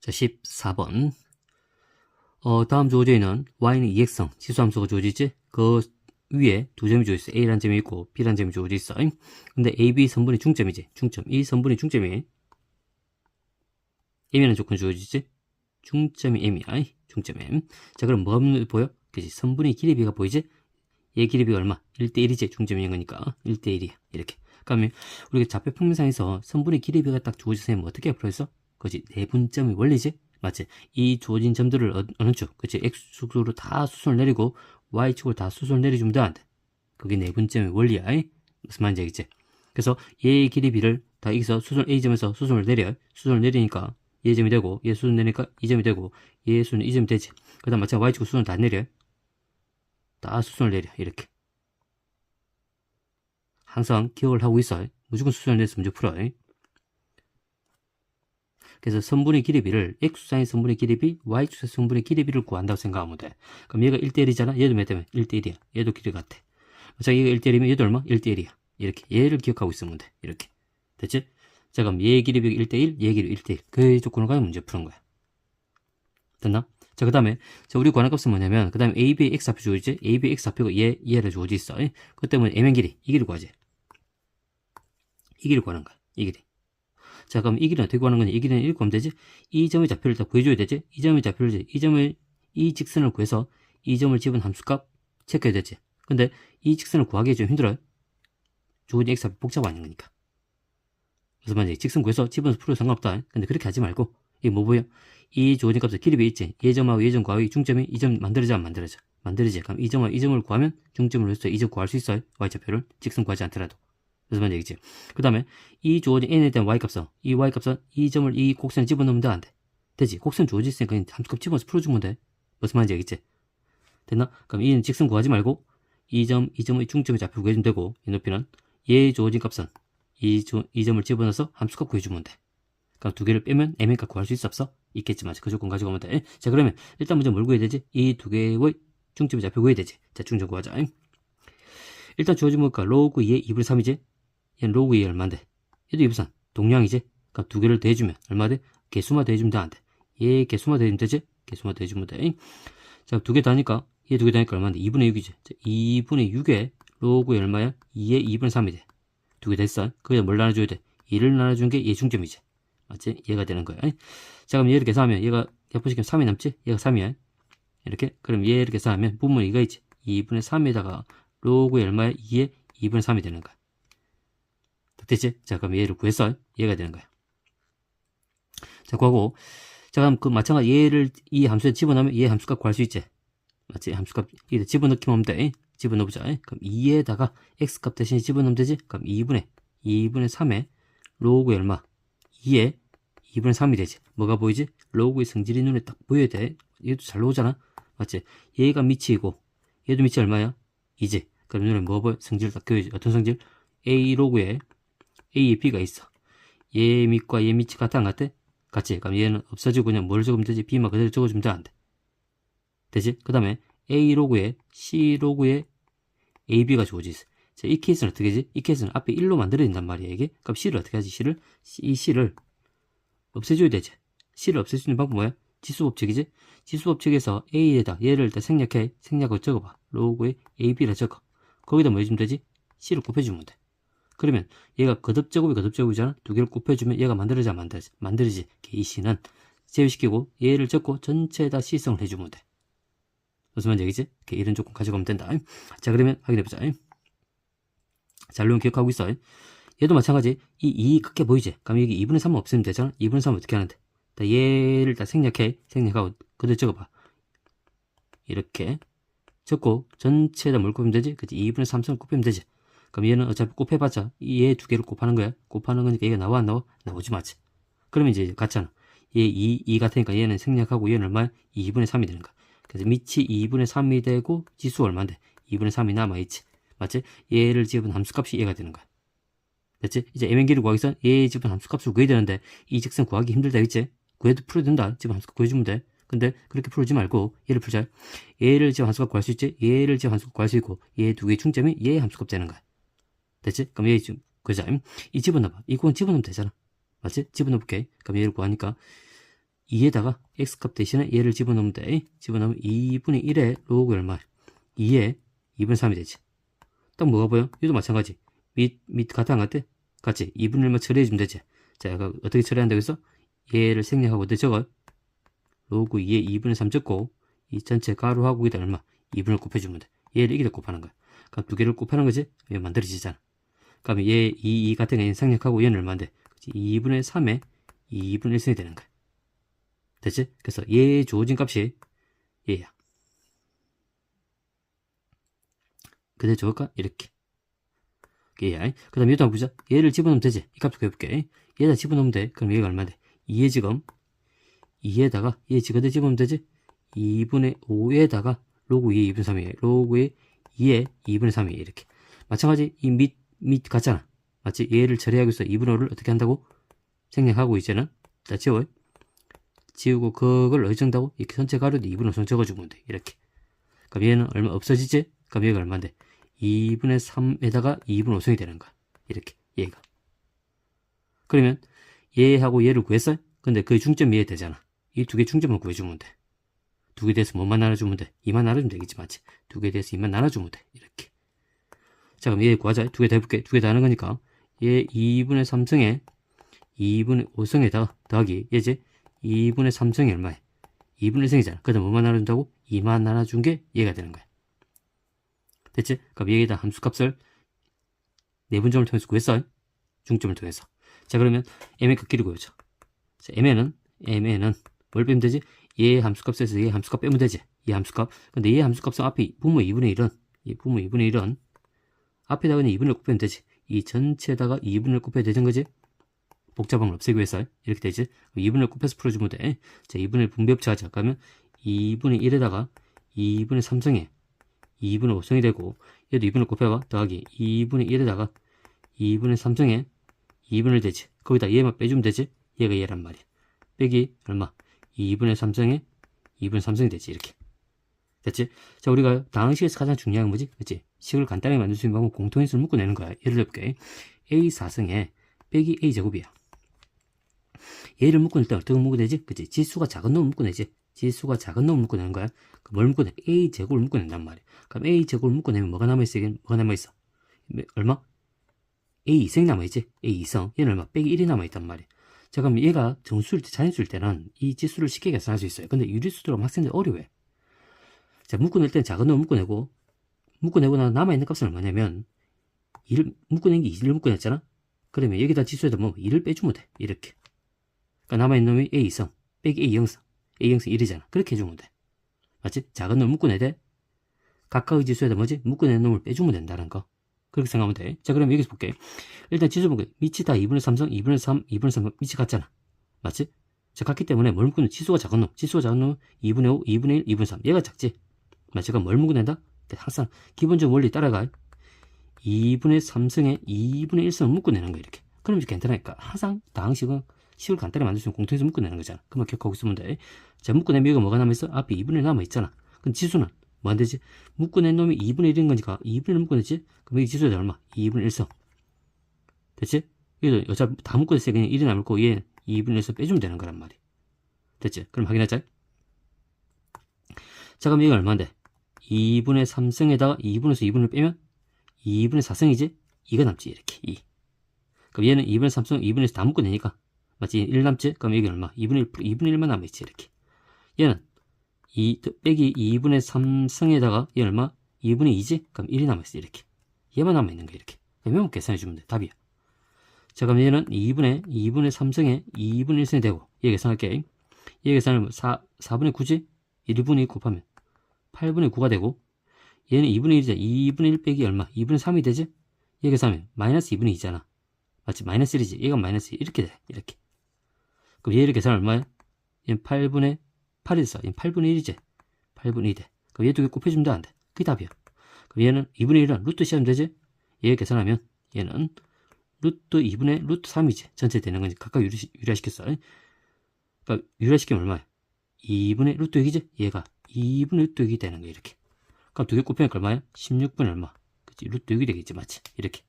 자, 14번. 어, 다음 주어제에는 y는 이행성 지수함수가 주어지지? 그 위에 두 점이 주어있어. a라는 점이 있고 b라는 점이 주어져 있어. 근데 a, b 선분의 중점이지. 중점. 이 선분의 중점이 m이라는 조건 주어지지? 중점이 m이야. 중점 m. 자, 그럼 뭐가 보여? 그지 선분의 길이 비가 보이지? 얘 길이 비가 얼마? 1대1이지. 중점인 거니까. 1대1이야. 이렇게. 그러면 우리가 좌표 평면상에서 선분의 길이 비가 딱 주어졌으면 어떻게 풀어있어? 그지 내분점의 원리지? 맞지? 이 주어진 점들을 어, 어느 쪽? 그치? X축으로 다 수순을 내리고 Y축으로 다 수순을 내려주면 돼? 그게 내분점의 원리야. 이? 무슨 말인지 알겠지? 그래서 얘의 길이 B를 다 여기서 수순 A점에서 수순을 내려. 수순을 내리니까 얘 점이 되고, 얘 수순 내리니까 이 점이 되고, 얘 수는 이 점이 되지. 그 다음 마찬가지 Y축 수순을 다 내려. 다 수순을 내려. 이렇게. 항상 기억을 하고 있어. 무조건 수순을 내서 문제 풀어. 그래서 선분의 길이비를 x축상의 선분의 길이비, y축상의 선분의 길이비를 구한다고 생각하면 돼. 그럼 얘가 1대1이잖아. 얘도 몇 대면 1대1이야. 얘도 길이 같아. 자, 얘가 1대1이면 얘도 얼마? 1대1이야. 이렇게. 얘를 기억하고 있으면 돼. 이렇게. 됐지? 자, 그럼 얘 길이비가 1대1, 얘 길이 1대1. 그 조건을 가지고 문제 푸는 거야. 됐나? 자, 그 다음에, 자, 우리 구하는 값은 뭐냐면, 그 다음에 a, b, x 합표 주어지지? a, b, x 합표가 얘, 얘를 주어져 있어. 그 때문에 m의 길이, 이 길이 구하지. 이 길이 구하는 거야. 이 길이. 자, 그럼 이 길은 어떻게 구하는 거냐? 이 길은 이렇게 하면 되지? 이 점의 좌표를 다 구해줘야 되지? 이 점의 좌표를, 이 점을, 이 직선을 구해서 이 점을 집은 함수값 체크해야 되지? 근데 이 직선을 구하기 좀 힘들어요? 주어진 x 합 복잡 아닌 거니까. 그래서 만약에 직선 구해서 집어서 풀어도 상관없다. 근데 그렇게 하지 말고, 이게 뭐 보여? 이 주어진 값의 길이비 있지? 예점하고 예점 구하고 이 중점이 이 점 만들어져 안 만들어져? 만들어지. 그럼 이 점과 이 점을 구하면 중점을 해서 이 점 구할 수 있어요? y좌표를 직선 구하지 않더라도. 무슨 말인지 얘기지? 그 다음에 이 주어진 n에 대한 y값은 이 y값은 이 점을 이 곡선에 집어넣으면 돼? 안 돼? 되지? 곡선 주어져 있으니까 그냥 함수값 집어서 풀어주면 돼. 무슨 말인지 알겠지? 됐나? 그럼 이는 직선 구하지 말고 이 점, 이 점의 중점의 좌표 구해주면 되고 이 높이는 얘 주어진 값은 이, 조, 이 점을 집어넣어서 함수값 구해주면 돼. 그럼 두 개를 빼면 m의 값 구할 수 있어 없어? 있겠지만 그 조건 가지고 오면 돼. 자 그러면 일단 먼저 뭘 구해야 되지? 이 두 개의 중점의 좌표 구해야 되지. 자 중점 구하자. 일단 주어진 뭘까? 로그 2의 2분의 3이지? 얘는 로그 2 얼마인데? 얘도 2분의 동량이지? 그럼 두 개를 더해주면 얼마 돼? 개수만 안 돼? 얘 개수만 더해주면 되지? 개수만 더해주면 돼. 자, 두개 더하니까, 얘 두개 더하니까 얼마인데? 2분의 6이지? 자, 2분의 6에 로그 얼마야? 2에 2분의 3이 돼. 두 개 됐어. 거기다 뭘 나눠줘야 돼? 2를 나눠준 게 얘 중점이지. 맞지? 얘가 되는 거야. 자, 그럼 얘를 계산하면 얘가 약분시키면 3이 남지? 얘가 3이야. 이렇게. 그럼 얘를 계산하면 부분 이가 있지? 2분의 3에다가 로그의 얼마야? 2에 2분의 3이 되는 거야. 됐지? 자, 그럼 얘를 구해서 얘가 되는 거야. 자, 구하고. 자, 그럼 그 마찬가지 얘를 이 함수에 집어넣으면 얘 함수값 구할 수 있지? 맞지? 함수값, 이게 집어넣기만 하면 돼. 집어넣어보자. 그럼 2에다가 x값 대신에 집어넣으면 되지? 그럼 2분의, 2분의 3에 로그 얼마? 2에 2분의 3이 되지. 뭐가 보이지? 로그의 성질이 눈에 딱 보여야 돼. 얘도 잘 나오잖아? 맞지? 얘가 밑이고, 얘도 밑이 얼마야? 2지. 그럼 눈에 뭐 보여? 성질을 딱 그려야지. 어떤 성질? A 로그에 A, B가 있어. 얘 밑과 얘 밑이 같아 안 같아? 같지? 그럼 얘는 없어지고 그냥 뭘 적으면 되지? B만 그대로 적어주면 돼? 안 돼? 되지? 그 다음에 A 로그에 C 로그에 AB가 주어져 있어. 자, 이 케이스는 어떻게 하지? 이 케이스는 앞에 1로 만들어야 된단 말이야, 이게. 그럼 C를 어떻게 하지? C를? 이 C를 없애줘야 되지. C를 없앨 수 있는 방법 뭐야? 지수법칙이지? 지수법칙에서 A에다 얘를 일단 생략해. 생략을 적어봐. 로그에 AB를 적어. 거기다 뭐 해주면 되지? C를 곱해주면 돼. 그러면 얘가 거듭 제곱이 거듭 제곱이잖아. 두 개를 곱해주면 얘가 만들어지 안 만들어지? 만들어지. 이 C는 제외시키고 얘를 적고 전체에다 C성을 해주면 돼. 무슨 말인지 알겠지? 이런 조건 가져가면 된다. 자 그러면 확인해보자. 자, 룰은 기억하고 있어. 얘도 마찬가지. 이2 크게 보이지? 그럼 여기 2분의 3은 없으면 되잖아? 2분의 3은 어떻게 하는데? 얘를 다 생략해. 생략하고 그대로 적어봐. 이렇게 적고 전체에다 뭘 곱하면 되지? 그치? 2분의 3성을 곱하면 되지? 그럼 얘는 어차피 곱해봤자 얘 두 개를 곱하는 거야. 곱하는 거니까 얘가 나와 안 나와? 나오지 마지. 그러면 이제 같잖아. 얘 2, 2 같으니까 얘는 생략하고 얘는 얼마야? 2분의 3이 되는 거야. 그래서 밑이 2분의 3이 되고 지수 얼마인데? 2분의 3이 남아있지. 맞지? 얘를 집은 함수값이 얘가 되는 거야. 됐지? 이제 mn기를 구하기 위해서 얘 집은 함수값을 구해야 되는데 이 직선 구하기 힘들다 했지? 구해도 풀어야 된다. 집은 함수값 구해주면 돼. 근데 그렇게 풀지 말고 얘를 풀자. 얘를 집은 함수값 구할 수 있지? 얘를 집은 함수값 구할 수 있고 얘 두 개의 중점이 얘의 함수값 되는 거야. 됐지? 그럼 얘 지금 그자 이 집어넣어봐. 이건 집어넣으면 되잖아. 맞지? 집어넣어볼게. 그럼 얘를 구하니까 2에다가 x값 대신에 얘를 집어넣으면 돼. 집어넣으면 2분의 1에 로그 얼마? 2에 2분의 3이 되지. 딱 뭐가 보여? 이것도 마찬가지. 밑, 밑 같아 안 같아? 같이 2분의 1만 처리해주면 되지. 자, 어떻게 처리한다고 해서 얘를 생략하고 어떻게 적어? 로그 2에 2분의 3 적고 이 전체 가로하고 여기다 얼마? 2분을 곱해주면 돼. 얘를 여기다 곱하는 거야. 그럼 두 개를 곱하는 거지? 얘 만들어지잖아. 그러면 얘 2, 2 같은 거 생략하고 얘는 얼마인데? 2분의 3에 2분의 1승이 되는 거야. 됐지? 그래서 얘 주어진 값이 얘야. 그대 좋을까? 이렇게. 얘야. 그 다음에 얘도 한번 보자. 얘를 집어넣으면 되지? 이 값도 구해볼게. 얘다 집어넣으면 돼. 그럼 얘가 얼마인데? 2에 지금 2에다가 얘 어디 집어넣으면 되지? 2분의 5에다가 로그 2에 2분의 3이에요. 로그에 2에 2분의 3이에요. 이렇게. 마찬가지 이 밑, 밑 같잖아. 맞지? 얘를 처리하기 위해서 2분의 5를 어떻게 한다고? 생략하고 이제는 자 지워요. 지우고 그걸 어디 적다고? 이 전체 가로도 2분의 5 적어주면 돼. 이렇게. 그럼 얘는 얼마 없어지지? 그럼 얘가 얼마인데? 2분의 3에다가 2분의 5성이 되는 거야. 이렇게. 얘가. 그러면 얘하고 얘를 구했어요? 근데 그 중점이 얘 되잖아. 이 두 개 중점을 구해주면 돼. 두개 돼서 뭐만 나눠주면 돼? 2만 나눠주면 되겠지, 맞지? 두개 돼서 2만 나눠주면 돼. 이렇게. 자, 그럼 얘 구하자. 두개다 해볼게. 두 개 다 하는 거니까. 얘 2분의 3승에 2분의 5승에다가 더하기. 얘지? 2분의 3승이 얼마야? 2분의 1승이잖아. 그래서 뭐만 나눠준다고? 2만 나눠준 게 얘가 되는 거야. 됐지? 그럼 여기다 함수값을 내분점을 통해서 구했어. 중점을 통해서. 자, 그러면 m의 극끼리 구해줘. 자, m에는, m에는 뭘 빼면 되지? 얘 함수값에서 얘 함수값 빼면 되지. 얘 함수값. 근데 얘 함수값은 앞에 부모 2분의 1은, 이 부모 2분의 1은 앞에다가 그냥 2분을 곱하면 되지. 이 전체에다가 2분을 곱해야 되는 거지. 복잡함을 없애기 위해서 이렇게 되지. 2분을 곱해서 풀어주면 돼. 자, 2분의 분배합체 하자. 그러면 2분의 1에다가 2분의 3승에 2분의 5승이 되고 얘도 2분을 곱해봐. 더하기 2분의 1에다가 2분의 3승에 2분을 되지. 거기다 얘만 빼주면 되지. 얘가 얘란 말이야. 빼기 얼마? 2분의 3승에 2분의 3승이 되지. 이렇게. 됐지? 자, 우리가 다항식에서 가장 중요한 건 뭐지? 그치? 식을 간단하게 만들 수 있는 방법은 공통인수를 묶어내는 거야. 예를 들어볼게. A4승에 빼기 A제곱이야. 얘를 묶어낼 때 어떻게 묶어내지? 그치? 지수가 작은 놈을 묶어내지. 지수가 작은 놈을 묶어내는 거야. 그뭘 묶어내? A제곱을 묶어낸단 말이야. 그럼 A제곱을 묶어내면 뭐가 남아있어? 뭐가 남아있어? 얼마? A2승이 남아있지? A2성. 얘는 얼마? 빼기 1이 남아있단 말이야. 자, 그럼 얘가 정수일 때, 자연수일 때는 이 지수를 쉽게 계산할 수 있어요. 근데 유리수들하고 학생들 어려워해. 자, 묶어낼 때는 작은 놈을 묶어내고, 묶어내고 나서 남아있는 값은 얼마냐면, 1을, 묶어낸 게 2를 묶어냈잖아? 그러면 여기다 지수에다 뭐 2를 빼주면 돼. 이렇게. 그러니까 남아있는 놈이 A2성, 빼기 A0성. A0성 1이잖아. 그렇게 해주면 돼. 맞지? 작은 놈을 묶어내야 돼. 각각의 지수에다 뭐지? 묶어낸 놈을 빼주면 된다는 거. 그렇게 생각하면 돼. 자, 그럼 여기서 볼게. 일단 지수 볼게. 밑이 다 2분의 3성, 2분의 3, 2분의 3, 밑이 같잖아. 맞지? 자, 같기 때문에 뭘 묶어내? 지수가 작은 놈. 지수가 작은 놈 2분의 5, 2분의 1, 2분의 3. 얘가 작지? 맞지? 그럼 뭘 묶어낸다? 항상 기본적 원리 따라가. 2분의 3승에 2분의 1승을 묶어내는 거 이렇게. 그럼 이제 간단하니까. 항상 다항식은 식을 간단히 만들 수 있는 공통에서 묶어내는 거잖아. 그만 기억하고 있으면 돼. 자, 묶어내면 여기가 뭐가 남아있어? 앞에 2분의 1 남아있잖아. 그럼 지수는 뭐 안 되지? 묶어낸 놈이 2분의 1인 거니까 2분의 1 묶어냈지? 그럼 여기 지수가 얼마? 2분의 1성. 됐지? 여기도 어차피 다 묶어냈으니까 그냥 1이 남을고 얘 2분의 1성 빼주면 되는 거란 말이야. 됐지? 그럼 확인하자. 자, 그럼 이거 얼마인데? 2분의 3승에다가 2분에서 2분을 빼면 2분의 4승이지? 이거 남지, 이렇게. 2. 그럼 얘는 2분의 3승, 2분에서 다 묶어내니까. 맞지? 1 남지? 그럼 여기 얼마? 2분의 1, 2분의 1만 남아있지, 이렇게. 얘는 2, 빼기 2분의 3승에다가 얘 얼마? 2분의 2지? 그럼 1이 남아있어, 이렇게. 얘만 남아있는 거, 이렇게. 그러면 계산해주면 돼. 답이야. 자, 그럼 얘는 2분의, 2분의 3승에 2분의 1승이 되고, 얘 계산할게. 얘 계산을 4, 4분의 9지? 1분의 2 곱하면 8분의 9가 되고, 얘는 2분의 1이잖아. 2분의 1 빼기 얼마? 2분의 3이 되지? 얘 계산하면 마이너스 2분의 2잖아. 맞지? 마이너스 1이지. 얘가 마이너스 1. 이렇게 돼. 이렇게. 그럼 얘를 계산 얼마야? 얘는 8분의 8이 있어. 얘는 8분의 1이지. 8분의 2 돼. 그럼 얘 두 개 곱해주면 돼, 안 돼? 그게 답이야. 그럼 얘는 2분의 1은 루트 시하면 되지? 얘 계산하면 얘는 루트 2분의 루트 3이지. 전체 되는 거지. 각각 유리, 유리화시켰어. 그러니까 유리화시키면 얼마야? 2분의 루트 6이지? 얘가 2분의 루트 6이 되는 거야, 이렇게. 그럼 두 개 곱하면 얼마야? 16분의 얼마? 그치? 루트 6이 되겠지, 맞지? 이렇게.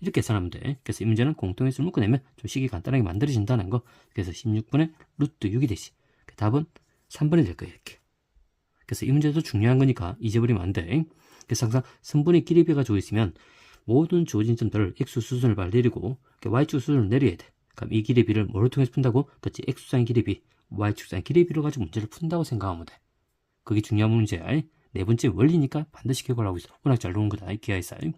이렇게 계산하면 돼. 그래서 이 문제는 공통인수를 묶어내면 좀 식이 간단하게 만들어진다는 거. 그래서 16분의 루트 6이 되지. 답은 3번이 될 거예요. 이렇게. 그래서 이 문제도 중요한 거니까 잊어버리면 안 돼. 그래서 항상 선분의 길이 비가 주어 있으면 모든 주어진 점들을 x 수순을 발 내리고 y축 수순을 내려야 돼. 그럼 이 길이비를 뭐를 통해서 푼다고? 그렇지. x축상의 길이비, y축상의 길이비를 가지고 문제를 푼다고 생각하면 돼. 그게 중요한 문제야. 네 번째 원리니까 반드시 기억을 하고 있어. 워낙 잘 나온 거다. 사인.